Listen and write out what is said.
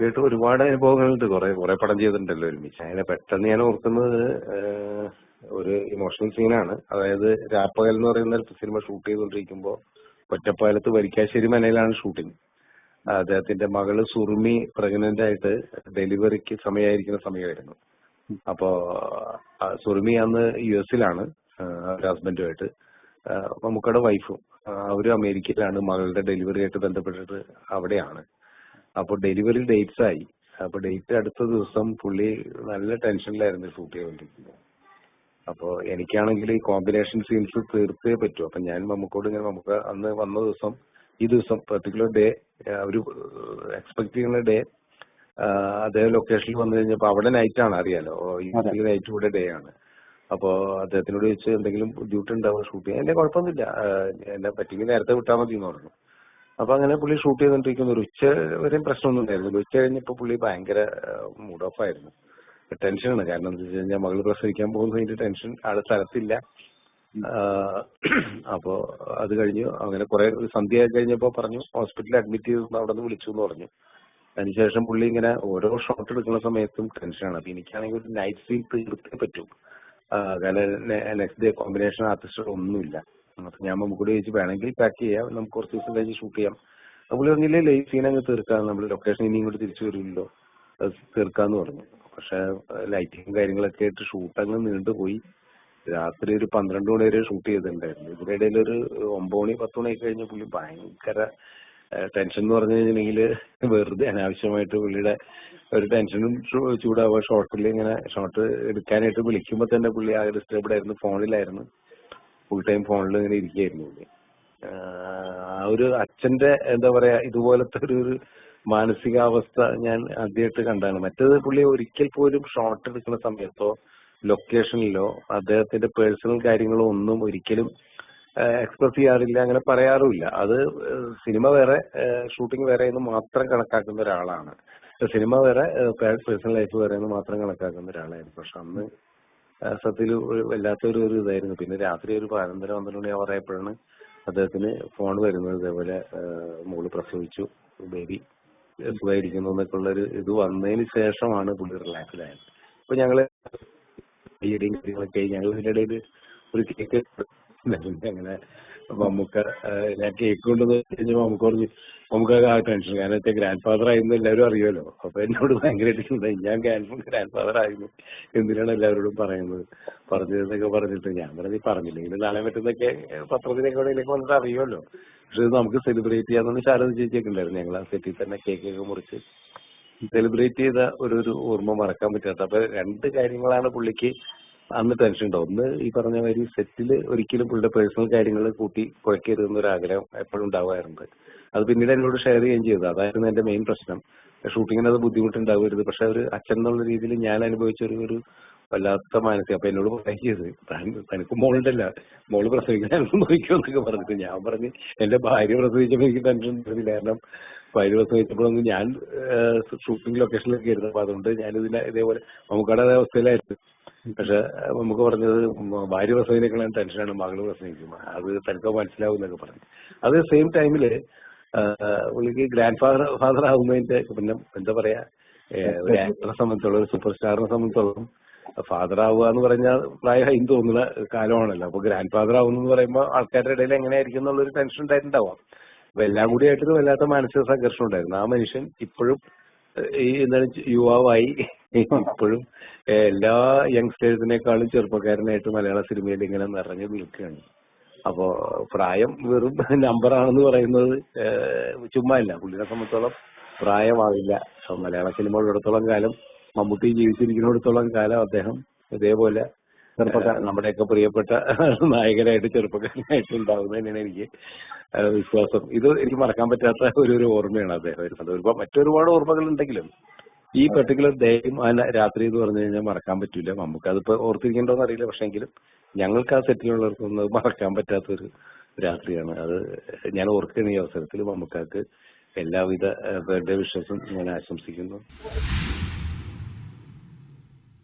മമ്മൂക്കായിട്ട് ഒരുപാട് അനുഭവങ്ങളുണ്ട്. കുറെ കുറെ പടം ചെയ്തിട്ടുണ്ടല്ലോ ഒരുമിച്ച്. അങ്ങനെ പെട്ടെന്ന് ഞാൻ ഓർക്കുന്നത് ഒരു ഇമോഷണൽ സീനാണ് അതായത് രാപ്പകൽ എന്ന് പറയുന്ന സിനിമ ഷൂട്ട് ചെയ്തുകൊണ്ടിരിക്കുമ്പോൾ ഒറ്റപ്പാലത്ത് വരിക്കാശ്ശേരി മനയിലാണ് ഷൂട്ടിംഗ് അദ്ദേഹത്തിന്റെ മകൾ സുറുമി പ്രഗ്നന്റ് ആയിട്ട് ഡെലിവറിക്ക് സമയമായിരിക്കുന്ന സമയമായിരുന്നു. അപ്പോ സുറുമി അന്ന് യു എസിലാണ് ഹസ്ബൻഡുമായിട്ട്. നമുക്കവിടെ വൈഫും അവരും അമേരിക്കയിലാണ് മകളുടെ ഡെലിവറി ആയിട്ട് ബന്ധപ്പെട്ടിട്ട് അവിടെയാണ്. അപ്പൊ ഡെലിവറി ഡേറ്റ്സ് ആയി. അപ്പൊ ഡേറ്റ് അടുത്ത ദിവസം പുള്ളി നല്ല ടെൻഷനിലായിരുന്നു ഷൂട്ട് ചെയ്തോണ്ടിരിക്കുന്നത് അപ്പൊ എനിക്കാണെങ്കിൽ ഈ കോമ്പിനേഷൻ സീൻസ് തീർത്തേ പറ്റൂ. അപ്പൊ ഞാൻ മമ്മൂക്കോട് ഇങ്ങനെ നമുക്ക് അന്ന് വന്ന ദിവസം ഈ ദിവസം പെർട്ടിക്കുലർ ഡേ അവർ എക്സ്പെക്ട് ചെയ്യുന്ന ഡേ അതേ ലൊക്കേഷനിൽ വന്നു കഴിഞ്ഞപ്പോ അവിടെ നൈറ്റ് ആണ് അറിയാലോ? ഈ നൈറ്റ് കൂടെ ഡേ ആണ്. അപ്പോ അദ്ദേഹത്തിനോട് ചോദിച്ച് എന്തെങ്കിലും ബുദ്ധിമുട്ടുണ്ടാവും ഷൂട്ട് ചെയ്യാൻ? എന്നെ കുഴപ്പമൊന്നുമില്ല. എന്നെ പറ്റിയെങ്കിൽ നേരത്തെ വിട്ടാൽ മതി എന്ന് പറഞ്ഞു. അപ്പൊ അങ്ങനെ പുള്ളി ഷൂട്ട് ചെയ്തോണ്ടിരിക്കുന്നു. ഒരു ഉച്ച വരെയും പ്രശ്നമൊന്നും ഉണ്ടായിരുന്നില്ല. ഉച്ച കഴിഞ്ഞപ്പോ പുള്ളി ഭയങ്കര മൂഡ് ഓഫ് ആയിരുന്നു. ടെൻഷനാണ് കാരണം എന്താ വെച്ച് കഴിഞ്ഞാൽ മകൾ പ്രസവിക്കാൻ പോകുന്നതിന്റെ ടെൻഷൻ ആൾ സ്ഥലത്തില്ല. അപ്പോ അത് കഴിഞ്ഞു അങ്ങനെ കുറെ സന്ധ്യ കഴിഞ്ഞപ്പോ പറഞ്ഞു ഹോസ്പിറ്റലിൽ അഡ്മിറ്റ് ചെയ്തു അവിടെ നിന്ന് വിളിച്ചു എന്ന് പറഞ്ഞു. അതിനുശേഷം പുള്ളി ഇങ്ങനെ ഓരോ ഷോട്ട് എടുക്കുന്ന സമയത്തും ടെൻഷനാണ് അപ്പൊ എനിക്കാണെങ്കിൽ ഒരു നൈറ്റ് സീൻ തീർത്തേ പറ്റും. കാരണം നെക്സ്റ്റ് ഡേ കോമ്പിനേഷൻ ആർട്ടിസ്റ്റ് ഒന്നുമില്ല. അപ്പൊ ഞാൻ നമുക്കൂടെ ചോദിച്ചു വേണമെങ്കിൽ പാക്ക് ചെയ്യാം. നമുക്ക് കുറച്ച് ദിവസം കഴിഞ്ഞ് ഷൂട്ട് ചെയ്യാം. അപ്പോൾ പറഞ്ഞില്ലേ ലൈഫ് സീൻ അങ്ങ് തീർക്കാം നമ്മൾ ലൊക്കേഷൻ ഇനിയും കൂടി തിരിച്ചു വരില്ലല്ലോ അത് തീർക്കാന്ന് പറഞ്ഞു. പക്ഷെ ലൈറ്റിങ്ങും കാര്യങ്ങളൊക്കെ ആയിട്ട് ഷൂട്ട് അങ്ങ് നീണ്ടുപോയി രാത്രി ഒരു പന്ത്രണ്ട് മണി വരെ ഷൂട്ട് ചെയ്തിട്ടുണ്ടായിരുന്നു. ഇതിനിടയിൽ ഒരു ഒമ്പത് മണി പത്ത് മണി കഴിഞ്ഞ പുള്ളി ഭയങ്കര ടെൻഷൻ എന്ന് പറഞ്ഞു കഴിഞ്ഞിട്ടുണ്ടെങ്കിൽ വെറുതെ അനാവശ്യമായിട്ട് പുള്ളിയുടെ ഒരു ടെൻഷനും ചൂടാവുക. ഷോർട്ടിൽ ഇങ്ങനെ ഷോർട്ട് എടുക്കാനായിട്ട് വിളിക്കുമ്പോൾ തന്നെ പുള്ളി ആകെ ഡിസ്റ്റർബ്ഡ് ആയിരുന്നു. ഫോണിലായിരുന്നു ഫുൾ ടൈം ഫോണിൽ ഇങ്ങനെ ഇരിക്കുകയായിരുന്നു ആ ഒരു അച്ഛന്റെ എന്താ പറയാ ഇതുപോലത്തെ ഒരു ഒരു മാനസികാവസ്ഥ ഞാൻ ആദ്യമായിട്ട് കണ്ടാണ് മറ്റേത് പുള്ളി ഒരിക്കൽ പോലും ഷോട്ട് എടുക്കുന്ന സമയത്തോ ലൊക്കേഷനിലോ അദ്ദേഹത്തിന്റെ പേഴ്സണൽ കാര്യങ്ങളോ ഒന്നും ഒരിക്കലും എക്സ്പ്രസ് ചെയ്യാറില്ല അങ്ങനെ പറയാറുമില്ല. അത് സിനിമ വേറെ ഷൂട്ടിംഗ് വേറെ എന്ന് മാത്രം കണക്കാക്കുന്ന ഒരാളാണ്. സിനിമ വേറെ പേഴ്സണൽ ലൈഫ് വേറെ എന്ന് മാത്രം കണക്കാക്കുന്ന ഒരാളായിരുന്നു. പക്ഷെ അന്ന് സത്യത്തിൽ വല്ലാത്തൊരു ഒരു ഇതായിരുന്നു. പിന്നെ രാത്രി ഒരു പതിനൊന്നര പന്ത്രണ്ട് മണി ആവാറായപ്പോഴാണ് അദ്ദേഹത്തിന് ഫോൺ വരുന്നത്. ഇതേപോലെ മോൾ പ്രസവിച്ചു. ബേബി സുഖമായിരിക്കുന്നു എന്നൊക്കെ ഉള്ള ഒരു ഇത് വന്നതിന് ശേഷമാണ് പുള്ളി റിലാക്സ്ഡ് ആയത് അപ്പൊ ഞങ്ങൾ ഞങ്ങൾ ഇതിന്റെ ഇടയിൽ ഒരു കേക്ക് അങ്ങനെ മമ്മൂക്ക ഞാൻ കേക്ക് കൊണ്ടുവന്ന് കഴിഞ്ഞപ്പോ മമ്മൂക്ക പറഞ്ഞു മമ്മൂക്ക ആ ടെൻഷൻ കാരണം വെച്ചാൽ ഗ്രാൻഡ് ഫാദർ ആയിരുന്നു എല്ലാവരും അറിയുമല്ലോ. അപ്പൊ എന്നോട് ഭയങ്കരമായിട്ട് ഉണ്ടായി ഞാൻ ഗ്രാൻഡ് ഫാദർ ആയിരുന്നു എന്തിനാണ് എല്ലാവരോടും പറയുന്നത്. പറഞ്ഞതെന്നൊക്കെ പറഞ്ഞിട്ട് ഞാൻ പറഞ്ഞു പറഞ്ഞില്ലെങ്കിൽ നാളെ പറ്റുന്നൊക്കെ പത്രത്തിലേക്ക് എവിടെയെങ്കിലും വന്നിട്ട് അറിയുമല്ലോ. പക്ഷെ നമുക്ക് സെലിബ്രേറ്റ് ചെയ്യാന്ന് ശാരദ ചേച്ചിയൊക്കെ ഞങ്ങൾ ആ സെറ്റിൽ തന്നെ കേക്കൊക്കെ മുറിച്ച് സെലിബ്രേറ്റ് ചെയ്ത ഒരു ഒരു ഓർമ്മ മറക്കാൻ പറ്റാത്ത. അപ്പൊ രണ്ട് കാര്യങ്ങളാണ് പുള്ളിക്ക് അന്ന് ടെൻഷൻ ഉണ്ടാവും. ഒന്ന് ഈ പറഞ്ഞ മാതിരി സെറ്റിൽ ഒരിക്കലും പുള്ളിയുടെ പേഴ്സണൽ കാര്യങ്ങൾ കൂട്ടി കുഴക്കരുത് എന്നൊരു ആഗ്രഹം എപ്പോഴും ഉണ്ടാവാറുണ്ട്. അത് പിന്നീട് എന്നോട് ഷെയർ ചെയ്യുകയും ചെയ്തു. അതായിരുന്നു എന്റെ മെയിൻ പ്രശ്നം. ഷൂട്ടിങ്ങിന് അത് ബുദ്ധിമുട്ടുണ്ടാവരുത്. പക്ഷെ ഒരു അച്ഛൻ എന്നുള്ള രീതിയിൽ ഞാൻ അനുഭവിച്ച ഒരു ഒരു വല്ലാത്ത മാനസിക അപ്പൊ എന്നോട് താൻ- തനിക്ക് മോളുണ്ടല്ല. മോൾ പ്രസവിക്കാൻ നോക്കിയോന്നൊക്കെ പറഞ്ഞിട്ട് ഞാൻ പറഞ്ഞ് എന്റെ ഭാര്യ പ്രസവിച്ചപ്പോ എനിക്ക് ടെൻഷൻ ഉണ്ടായിരുന്നില്ല. കാരണം ഭാര്യ പ്രസവിച്ചപ്പോഴൊന്നും ഞാൻ ഷൂട്ടിംഗ് ലൊക്കേഷനിലൊക്കെ ആയിരുന്നു അപ്പൊ അതുകൊണ്ട് ഞാൻ ഇതിനെ ഇതേപോലെ നമുക്കടെ അതേ അവസ്ഥയിലായിരുന്നു. പക്ഷെ നമുക്ക് പറഞ്ഞത് ഭാര്യ പ്രസവിനേക്കാളും ടെൻഷനാണ് മകൾ പ്രസവിക്കും അത് തനിക്ക് മനസ്സിലാവും എന്നൊക്കെ പറഞ്ഞു. അത് സെയിം ടൈമിൽ പുള്ളിക്ക് ഗ്രാൻഡ് ഫാദർ ഫാദർ ആകുന്നതിന്റെ പിന്നെ എന്താ പറയാ ഒരു ആക്ടറെ സംബന്ധിച്ചോളം ഒരു സൂപ്പർ സ്റ്റാറിനെ സംബന്ധിച്ചോളം ഫാദർ ആവുക എന്ന് പറഞ്ഞാൽ പ്രായമായി തോന്നുന്ന കാലമാണല്ലോ. അപ്പൊ ഗ്രാൻഡ് ഫാദർ ആവുന്നു പറയുമ്പോൾ ആൾക്കാരുടെ ഇടയിൽ എങ്ങനെയായിരിക്കും എന്നുള്ളൊരു ടെൻഷൻ ഉണ്ടായിട്ടുണ്ടാവാം. അപ്പൊ എല്ലാം കൂടി ആയിട്ടൊരു വല്ലാത്ത മാനസിക സംഘർഷം ഉണ്ടായിരുന്നു ആ മനുഷ്യൻ ഇപ്പോഴും ഈ എന്താണ് യുവാവായി. ഇപ്പോഴും എല്ലാ യങ്സ്റ്റേഴ്സിനേക്കാളും ചെറുപ്പക്കാരനായിട്ട് മലയാള സിനിമയിൽ ഇങ്ങനെ നിറഞ്ഞു നിൽക്കുകയാണ്. അപ്പോ പ്രായം വെറും നമ്പറാണെന്ന് പറയുന്നത് ചുമ്മാ അല്ല. പുള്ളിനെ സംബന്ധിച്ചോളം പ്രായമാവില്ല. മലയാള സിനിമ ഉള്ളിടത്തോളം കാലം മമ്മൂട്ടി ജീവിച്ചിരിക്കുന്നിടത്തോളം കാലം അദ്ദേഹം ഇതേപോലെ ചെറുപ്പക്കാരൻ നമ്മുടെയൊക്കെ പ്രിയപ്പെട്ട നായകനായിട്ട് ചെറുപ്പക്കാരനായിട്ട് ഉണ്ടാവുന്ന തന്നെയാണ് എനിക്ക് വിശ്വാസം. ഇത് എനിക്ക് മറക്കാൻ പറ്റാത്ത ഒരു ഒരു ഓർമ്മയാണ് അദ്ദേഹം വരുന്നത്. ഒരുപാട് മറ്റൊരുപാട് ഓർമ്മകൾ ഉണ്ടെങ്കിലും ഈ പെർട്ടിക്കുലർ ഡേയും അല്ല രാത്രി എന്ന് പറഞ്ഞു കഴിഞ്ഞാൽ മറക്കാൻ പറ്റൂല. നമുക്ക് അതിപ്പോ ഓർത്തിരിക്കണ്ടോന്ന് അറിയില്ല. പക്ഷെ എങ്കിലും ഞങ്ങൾക്ക് ആ സെറ്റിലുള്ളവർക്കൊന്നും മറക്കാൻ പറ്റാത്ത ഒരു രാത്രിയാണ്. അത് ഞാൻ ഓർക്കുകയാണ് ഈ അവസരത്തിൽ. മമ്മൂക്കാക്ക് എല്ലാവിധ ബർത്ത്ഡേ വിഷസും ഞാൻ ആശംസിക്കുന്നു.